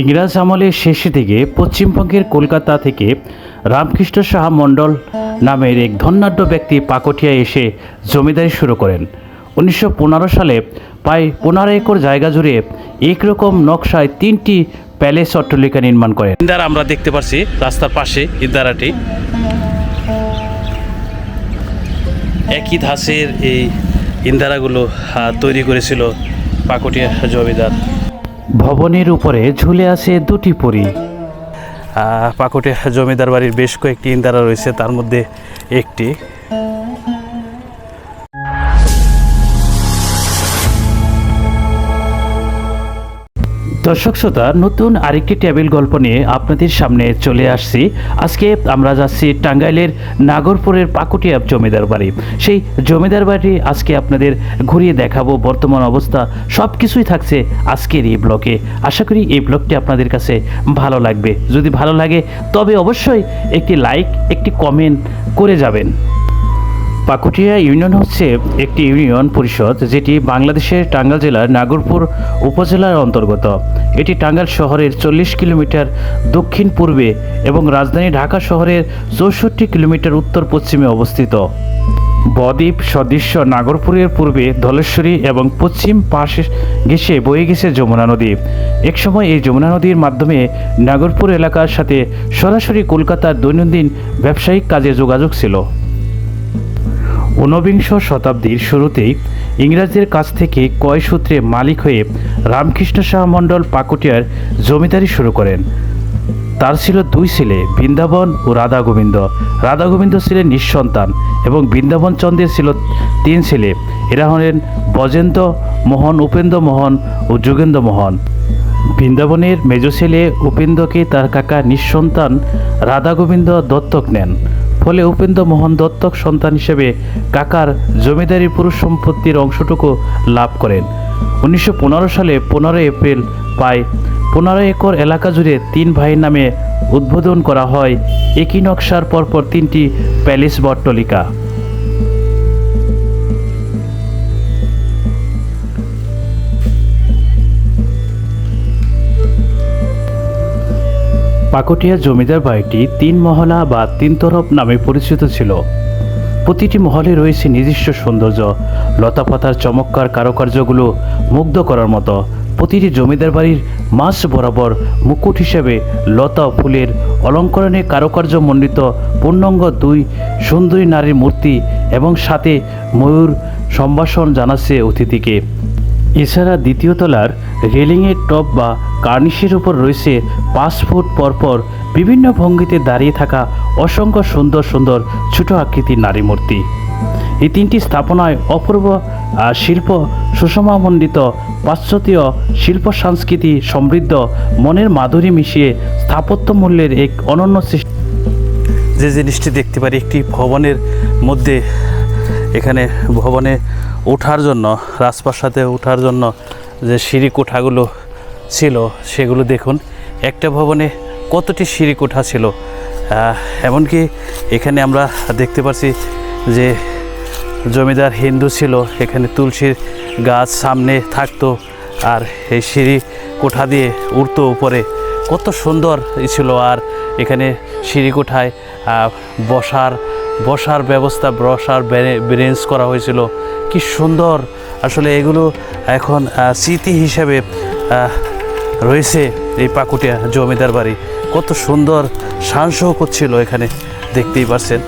ইংরাজ আমলের শেষে দিকে পশ্চিমবঙ্গের কলকাতা থেকে রামকৃষ্ণ সাহা মণ্ডল নামের এক ধন্যাঢ্য ব্যক্তি পাকটিয়ায় এসে জমিদারি শুরু করেন। উনিশশো পনেরো সালে প্রায় পনেরো একর জায়গা জুড়ে একরকম নকশায় তিনটি প্যালেস অট্টলিকা নির্মাণ করেন। ইন্দারা আমরা দেখতে পাচ্ছি রাস্তার পাশে ইন্দারাটি। একই ধাঁচের এই ইন্দারাগুলো তৈরি করেছিল পাকটিয়া জমিদার। ভবনের উপরে ঝুলে আছে দুটি পরি। পাকুটে জমিদার বাড়ির বেশ কয়েকটি ইন্দারা রয়েছে, তার মধ্যে একটি। দর্শক শ্রোতা, নতুন আরেকটি টেবিল গল্প নিয়ে আপনাদের সামনে চলে আসছি। আজকে আমরা যাচ্ছি টাঙ্গাইলের নাগরপুরের পাকুটিয়া জমিদার বাড়ি। সেই জমিদার বাড়ি আজকে আপনাদের ঘুরিয়ে দেখাবো। বর্তমান অবস্থা সব কিছুই থাকছে আজকের এই ব্লগে আশা করি এই ব্লগটি আপনাদের কাছে ভালো লাগবে। যদি ভালো লাগে, তবে অবশ্যই একটি লাইক, একটি কমেন্ট করে যাবেন। পাকুটিয়া ইউনিয়ন হচ্ছে একটি ইউনিয়ন পরিষদ যেটি বাংলাদেশের টাঙ্গাইল জেলার নাগরপুর উপজেলার অন্তর্গত। এটি টাঙ্গাইল শহরের চল্লিশ কিলোমিটার দক্ষিণ পূর্বে এবং রাজধানী ঢাকা শহরের চৌষট্টি কিলোমিটার উত্তর পশ্চিমে অবস্থিত। বদ্বীপ সদৃশ্য নাগরপুরের পূর্বে ধলেশ্বরী এবং পশ্চিম পাশে ঘেঁষে বয়ে গেছে যমুনা নদী। একসময় এই যমুনা নদীর মাধ্যমে নাগরপুর এলাকার সাথে সরাসরি কলকাতার দৈনন্দিন ব্যবসায়িক কাজে যোগাযোগ ছিল। ঊনবিংশ শতাব্দীর শুরুতেই ইংরেজদের কাছ থেকে কয় সূত্রে মালিক হয়ে রামকৃষ্ণ শাহ মণ্ডল পাকুটিয়ার জমিদারি শুরু করেন। তার ছিল দুই ছেলে, বৃন্দাবন ও রাধা গোবিন্দ। রাধা গোবিন্দ ছিলেন নিঃসন্তান এবং বৃন্দাবন চন্দ্রের ছিল তিন ছেলে। এরা হলেন বজেন্দ্র মোহন, উপেন্দ্র মোহন ও যোগেন্দ্র মোহন। বৃন্দাবনের মেজ ছেলে উপেন্দ্রকে তার কাকা নিঃসন্তান রাধা গোবিন্দ দত্তক নেন। ফলে উপেন্দ্র মোহন দত্তক সন্তান হিসেবে কাকার জমিদারি পুরুষ সম্পত্তির অংশটুকু লাভ করেন। উনিশশো পনেরো সালে পনেরোই এপ্রিল পায়। পনেরো একর এলাকা জুড়ে তিন ভাইয়ের নামে উদ্বোধন করা হয়। একই নকশার পরপর তিনটি প্যালেস বট্টলিকা পাকটিয়া জমিদার বাড়িটি তিন মহলা বা তিন তরফ নামে পরিচিত ছিল। প্রতিটি মহলে রয়েছে নিজস্ব সৌন্দর্য লতাপাতার চমৎকার কারুকার্যগুলো মুগ্ধ করার মতো। প্রতিটি জমিদার বাড়ির মাঝ বরাবর মুকুট হিসেবে লতা ফুলের অলঙ্করণে কারুকার্য মণ্ডিত পূর্ণাঙ্গ দুই সুন্দরী নারীর মূর্তি এবং সাথে ময়ূর সম্ভাষণ জানাচ্ছে অতিথিকে। এছাড়া দ্বিতীয় তলার রেলিংয়ের টপ বা কার্নিশের উপর রয়েছে পাঁচ ফুট পরপর বিভিন্ন ভঙ্গিতে দাঁড়িয়ে থাকা অসংখ্য সুন্দর সুন্দর ছোট আকৃতির নারী মূর্তি। এই তিনটি স্থাপনায় অপূর্ব শিল্প, সুষমামণ্ডিত, পাশ্চাত্য শিল্প সংস্কৃতি সমৃদ্ধ, মনের মাধুরী মিশিয়ে স্থাপত্য মূল্যের এক অনন্য সৃষ্টি। যে জিনিসটি দেখতে পারি একটি ভবনের মধ্যে, এখানে ভবনে ওঠার জন্য, রাজপ্রাসাদে ওঠার জন্য যে সিঁড়ি কোঠাগুলো ছিল, সেগুলো দেখুন। একটা ভবনে কতটি সিঁড়ি কোঠা ছিল এমনকি এখানে আমরা দেখতে পাচ্ছি যে জমিদার হিন্দু ছিল, এখানে তুলসীর গাছ সামনে থাকতো আর এই সিঁড়ি কোঠা দিয়ে উঠতো উপরে। কত সুন্দর ছিল আর এখানে সিঁড়ি কোঠায় বসার বসার ব্যবস্থা, বসার ব্রেঞ্চ করা হয়েছিল। কি সুন্দর। আসলে এগুলো এখন স্মৃতি হিসেবে রয়েছে এই পাকুটিয়া জমিদার বাড়ি। কত সুন্দর সাংসহ করছিল এখানে, দেখতেই পাচ্ছেন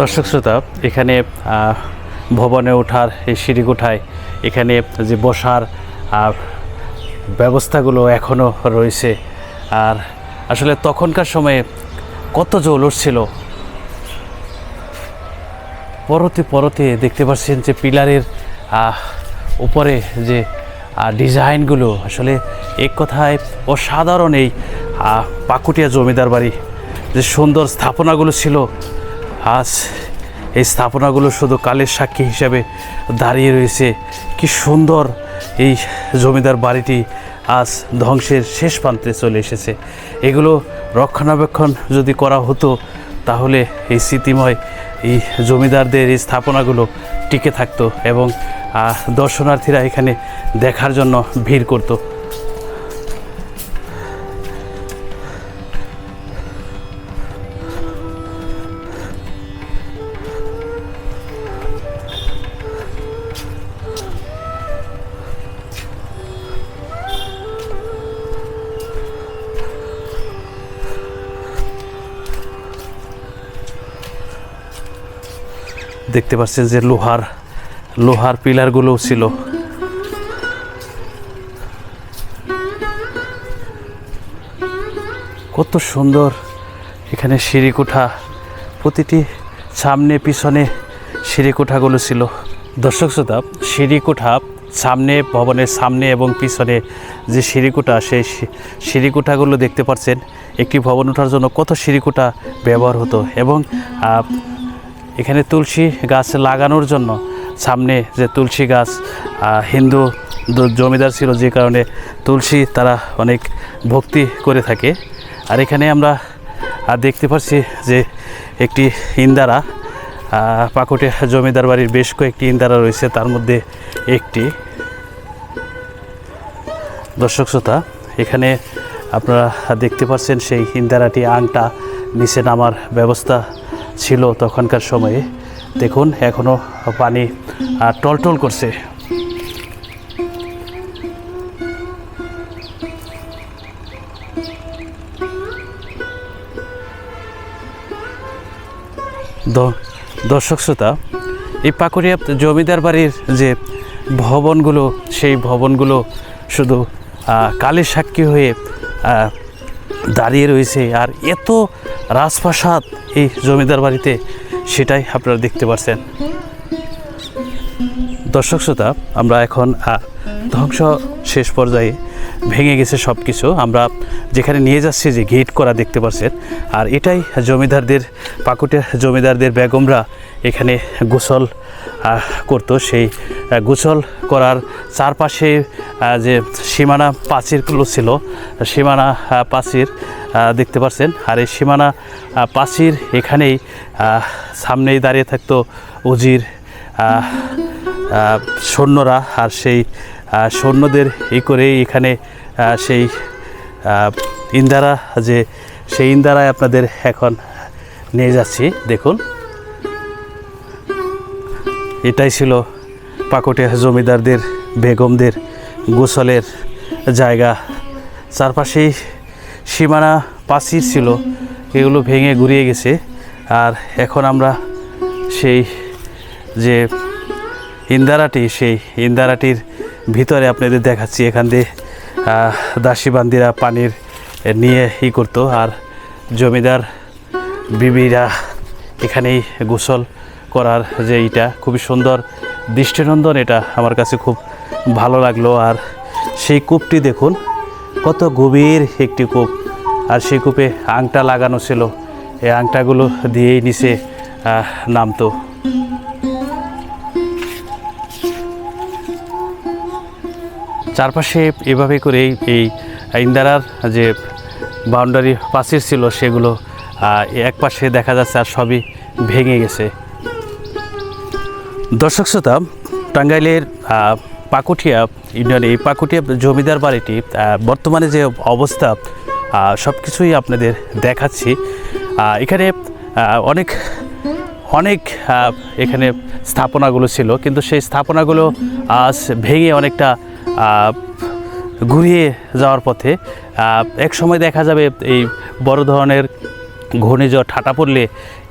দর্শক শ্রোতা, এখানে ভবনে ওঠার এই সিঁড়ি কোঠায় এখানে যে বসার ব্যবস্থাগুলো এখনও রয়েছে। আর আসলে তখনকার সময়ে কত জৌলুস ছিল। পরতে পরতে দেখতে পাচ্ছেন যে পিলারের উপরে যে ডিজাইনগুলো আসলে এক কথায় অসাধারণ এই পাকুটিয়া জমিদার বাড়ি যে সুন্দর স্থাপনাগুলো ছিল। আজ এই স্থাপনাগুলো শুধু কালের সাক্ষী হিসাবে দাঁড়িয়ে রয়েছে। কি সুন্দর এই জমিদার বাড়িটি আজ ধ্বংসের শেষ প্রান্তে চলে এসেছে। এগুলো রক্ষণাবেক্ষণ যদি করা হতো, তাহলে এই স্মৃতিময় এই জমিদারদের এই স্থাপনাগুলো টিকে থাকতো এবং দর্শনার্থীরা এখানে দেখার জন্য ভিড় করতো। দেখতে পাচ্ছেন যে লোহার লোহার পিলারগুলোও ছিল। কত সুন্দর এখানে সিঁড়িকোঠা, প্রতিটি সামনে পিছনে সিঁড়িকোঠাগুলো ছিল। দর্শক শ্রোতা, সিঁড়িকোঠা সামনে, ভবনের সামনে এবং পিছনে যে সিঁড়িকোঠা, সেই সিঁড়িকোঠাগুলো দেখতে পাচ্ছেন। একটি ভবন ওঠার জন্য কত সিঁড়িকোঠা ব্যবহার হতো এবং এখানে তুলসী গাছ লাগানোর জন্য সামনে যে তুলসী গাছ হিন্দু জমিদার ছিল যে কারণে তুলসী তারা অনেক ভক্তি করে থাকে। আর এখানে আমরা দেখতে পাচ্ছি যে একটি ইন্দারা পাকুটে জমিদার বাড়ির বেশ কয়েকটি ইন্দারা রয়েছে, তার মধ্যে একটি। দর্শক শ্রোতা, এখানে আপনারা দেখতে পাচ্ছেন সেই ইন্দারাটি আংটা নিচে নামার ব্যবস্থা ছিল তখনকার সময়ে। দেখুন এখনও পানি টলটল করছে। দর্শক শ্রোতা, এই পাকুড়িয়া জমিদার বাড়ির যে ভবনগুলো, সেই ভবনগুলো শুধু কালের সাক্ষী হয়ে দাঁড়িয়ে রয়েছে আর এত রাজপ্রাসাদ এই জমিদার বাড়িতে, সেটাই আপনারা দেখতে পাচ্ছেন দর্শক শ্রোতা, আমরা এখন ধ্বংস শেষ পর্যায়ে ভেঙে গেছে সব কিছু আমরা যেখানে নিয়ে যাচ্ছি যে গেট করা দেখতে পাচ্ছেন আর এটাই জমিদারদের পাকুটের জমিদারদের বেগমরা এখানে গোসল করতো। সেই গোসল করার চারপাশে যে সীমানা প্রাচীরগুলো ছিল সীমানা আহ, প্রাচীর দেখতে পাচ্ছেন। আর এই সীমানা আহ, প্রাচীর এখানেই সামনেই দাঁড়িয়ে থাকতো উজির সৈন্যরা। আর সেই সৈন্যদের ই করে এখানে সেই ইন্দারা, যে সেই ইন্দারায় আপনাদের এখন নিয়ে যাচ্ছি, দেখুন। এটাই ছিল পাকটে জমিদারদের, বেগমদের গোসলের জায়গা। চারপাশেই সীমানা প্রাচীর ছিল, এগুলো ভেঙে ঘুরিয়ে গেছে। আর এখন আমরা সেই যে ইন্দারাটি, সেই ইন্দারাটির ভিতরে আপনাদের দেখাচ্ছি, এখান দিয়ে দাসীবান্দিরা পানির নিয়ে ই করতো আর জমিদার বিবিরা এখানেই গোসল করার যে এইটা খুবই সুন্দর দৃষ্টিনন্দন এটা আমার কাছে খুব ভালো লাগল। আর সেই কূপটি দেখুন, কত গভীর একটি কূপ। আর সেই কূপে আংটা লাগানো ছিল, এই আংটাগুলো দিয়েই নিচে নামতো। চারপাশে এভাবে করে এই ইন্দারার যে বাউন্ডারি পাশের ছিল সেগুলো এক পাশে দেখা যাচ্ছে আর সবই ভেঙে গেছে। দর্শক শ্রোতা, টাঙ্গাইলের পাকুটিয়া ইউনিয়ন, এই পাকুটিয়া জমিদার বাড়িটি বর্তমানে যে অবস্থা সব কিছুই আপনাদের দেখাচ্ছি। এখানে অনেক অনেক এখানে স্থাপনাগুলো ছিল, কিন্তু সেই স্থাপনাগুলো আজ ভেঙে অনেকটা ঘুরিয়ে যাওয়ার পথে এক সময় দেখা যাবে এই বড় ধরনের ঘূর্ণিঝড় ঠাটা পড়লে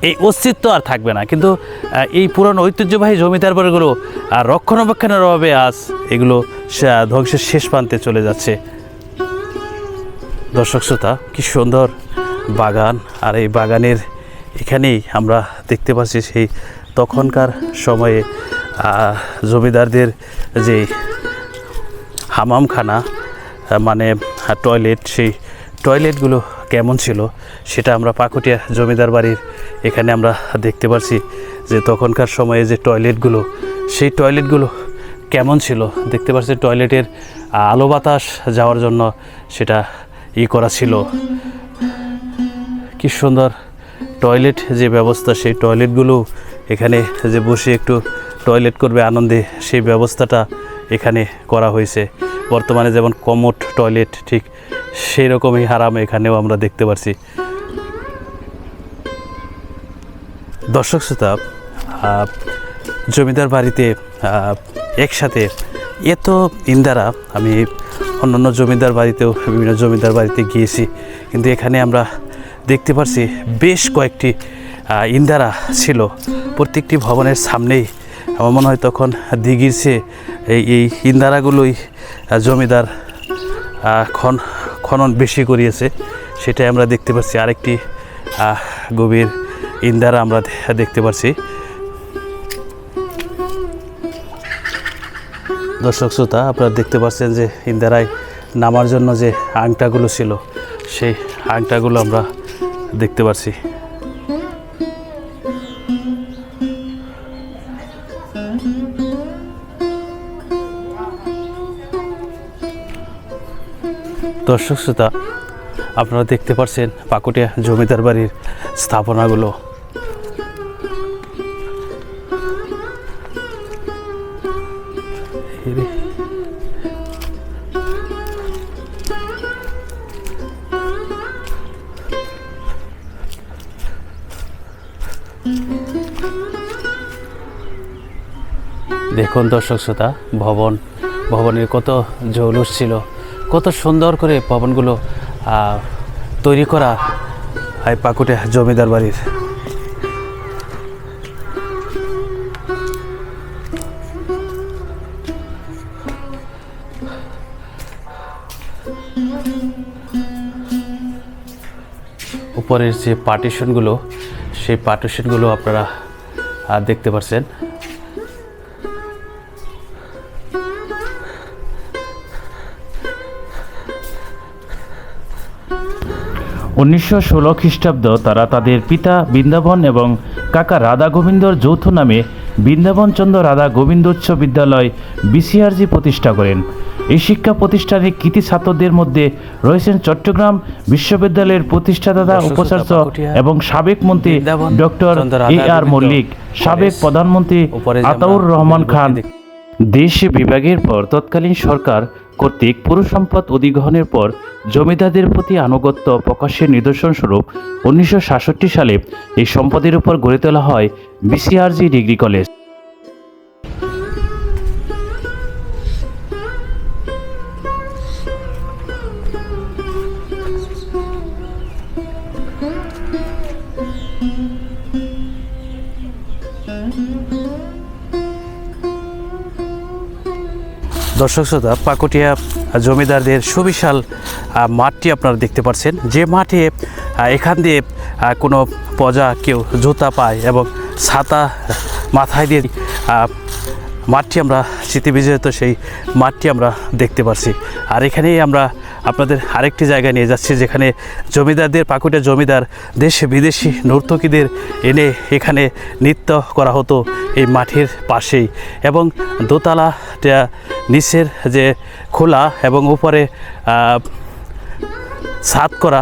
এই অস্তিত্ব আর থাকবে না। কিন্তু এই পুরনো ঐতিহ্যবাহী জমিদার আর রক্ষণাবেক্ষণের অভাবে আজ এগুলো ধ্বংসের শেষ প্রান্তে চলে যাচ্ছে। দর্শক শ্রোতা, কি সুন্দর বাগান। আর এই বাগানের এখানেই আমরা দেখতে পাচ্ছি সেই তখনকার সময়ে জমিদারদের যে হামামখানা মানে টয়লেট সেই টয়লেটগুলো কেমন ছিল সেটা আমরা পাকুটিয়া জমিদার বাড়ির এখানে আমরা দেখতে পাচ্ছি যে তখনকার সময়ে যে টয়লেটগুলো সেই টয়লেটগুলো কেমন ছিল? দেখতে পাচ্ছেন টয়লেটের আলো বাতাস যাওয়ার জন্য সেটা ই করা ছিল। কি সুন্দর টয়লেট যে ব্যবস্থা, সেই টয়লেটগুলো এখানে যে বসে একটু টয়লেট করবে আনন্দে, সেই ব্যবস্থাটা এখানে করা হয়েছে। বর্তমানে যেমন কমোট টয়লেট, ঠিক সেই রকমই হারাম এখানেও আমরা দেখতে পাচ্ছি দর্শক শ্রোতা জমিদার বাড়িতে একসাথে এত ইন্দারা, আমি অন্যান্য জমিদার বাড়িতেও, বিভিন্ন জমিদার বাড়িতে গিয়েছি, কিন্তু এখানে আমরা দেখতে পাচ্ছি বেশ কয়েকটি ইন্দারা ছিল। প্রত্যেকটি ভবনের সামনেই, আমার মনে হয় তখন দিঘির চেয়ে এই এই ইন্দারাগুলোই জমিদার খন, খনন বেশি করিয়েছে। সেটাই আমরা দেখতে পাচ্ছি। আরেকটি গভীর ইন্দারা আমরা দেখতে পাচ্ছি। দর্শক, শ্রোতা, আপনারা দেখতে পাচ্ছেন যে ইন্দারায় নামার জন্য যে আংটাগুলো ছিল, সেই আংটাগুলো আমরা দেখতে পাচ্ছি। দর্শক শ্রোতা, আপনারা দেখতে পাচ্ছেন পাকুটিয়া জমিদার বাড়ির স্থাপনাগুলো। দেখুন দর্শক শ্রোতা, ভবন, ভবনের কত জৌলুস ছিল। কত সুন্দর করে ভবনগুলো আহ, তৈরি করা এই পাকুটে জমিদার বাড়ির। উপরের যে পার্টিশনগুলো সেই পার্টিশনগুলো আপনারা দেখতে পাচ্ছেন উনিশশো ষোলো খ্রিস্টাব্দ তারা তাদের পিতা বৃন্দাবন এবং কাকা রাধা গোবিন্দর যৌথ নামে বৃন্দাবনচন্দ্র রাধা গোবিন্দ উচ্চ বিদ্যালয় বিসিআরজি প্রতিষ্ঠা করেন। এই শিক্ষা প্রতিষ্ঠানের কৃতি ছাত্রদের মধ্যে রয়েছেন চট্টগ্রাম বিশ্ববিদ্যালয়ের প্রতিষ্ঠাতা উপাচার্য এবং সাবেক মন্ত্রী ডক্টর চন্দ্র এ আর মল্লিক সাবেক প্রধানমন্ত্রী আতাউর রহমান খান। দেশ বিভাগের পর তৎকালীন সরকার কর্তৃক পুরো সম্পদ অধিগ্রহণের পর জমিদারদের প্রতি আনুগত্য প্রকাশের নিদর্শনস্বরূপ উনিশশো সাতষট্টি সালে এই সম্পদের উপর গড়ে তোলা হয় বিসিআরজি ডিগ্রি কলেজ। দর্শক শ্রোতা, পাকুটিয়া জমিদারদের সুবিশাল মাঠটি আপনারা দেখতে পাচ্ছেন। যে মাঠে এখান দিয়ে কোনো প্রজা কেউ জুতা পায় এবং ছাতা মাথায় দিয়ে মাঠটি আমরা স্মৃতিবিজয়িত সেই মাঠটি আমরা দেখতে পাচ্ছি আর এখানেই আমরা আপনাদের আরেকটি জায়গায় নিয়ে যাচ্ছি, যেখানে জমিদারদের পাকুটিয়া জমিদার, দেশে বিদেশি নর্তকীদের এনে এখানে নৃত্য করা হতো এই মাঠের পাশেই। এবং দোতলাটা নিচের যে খোলা এবং উপরে ছাদ করা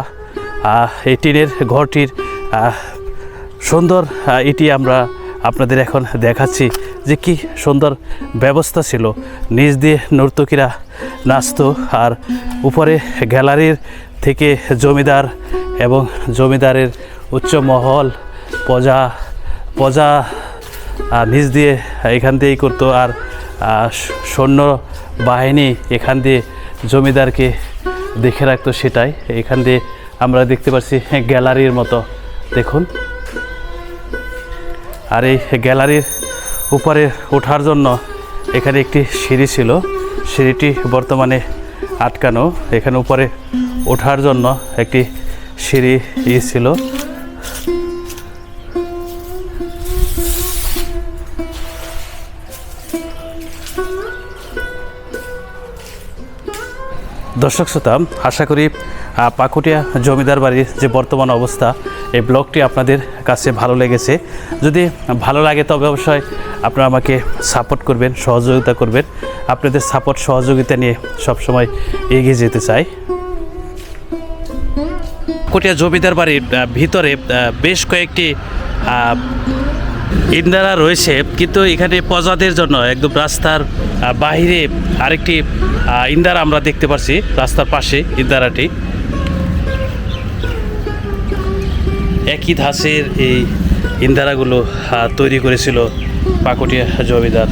এই টিনের ঘরটির সুন্দর এটি আমরা আপনাদের এখন দেখাচ্ছি যে কি সুন্দর ব্যবস্থা ছিল। নিচ দিয়ে নর্তকীরা নাচতো আর উপরে গ্যালারির থেকে জমিদার এবং জমিদারের উচ্চ মহল প্রজা প্রজা নিচ দিয়ে এখান দিয়েই করতো, আর সৈন্য বাহিনী এখান দিয়ে জমিদারকে দেখে রাখতো সেটাই। এখান দিয়ে আমরা দেখতে পাচ্ছি গ্যালারির মতো। দেখুন। আর এই গ্যালারির উপরে ওঠার জন্য এখানে একটি সিঁড়ি ছিল। সিঁড়িটি বর্তমানে আটকানো। এখানে উপরে ওঠার জন্য একটি সিঁড়ি ই ছিল। দর্শক শ্রোতা, আশা করি পাকুটিয়া জমিদার বাড়ির যে বর্তমান অবস্থা, এই ব্লগটি আপনাদের কাছে ভালো লেগেছে। যদি ভালো লাগে, তবে অবশ্যই আপনারা আমাকে সাপোর্ট করবেন, সহযোগিতা করবেন। আপনাদের সাপোর্ট সহযোগিতা নিয়ে সবসময় এগিয়ে যেতে চাই। কটিয়া জমিদার বাড়ির ভিতরে বেশ কয়েকটি ইন্দারা রয়েছে, কিন্তু এখানে প্রজাদের জন্য একদম রাস্তার বাহিরে আরেকটি ইন্দারা আমরা দেখতে পাচ্ছি রাস্তার পাশে ইন্দারাটি একই ধাঁচের এই ইন্দারাগুলো তৈরি করেছিল পাকুটিয়া জমিদার।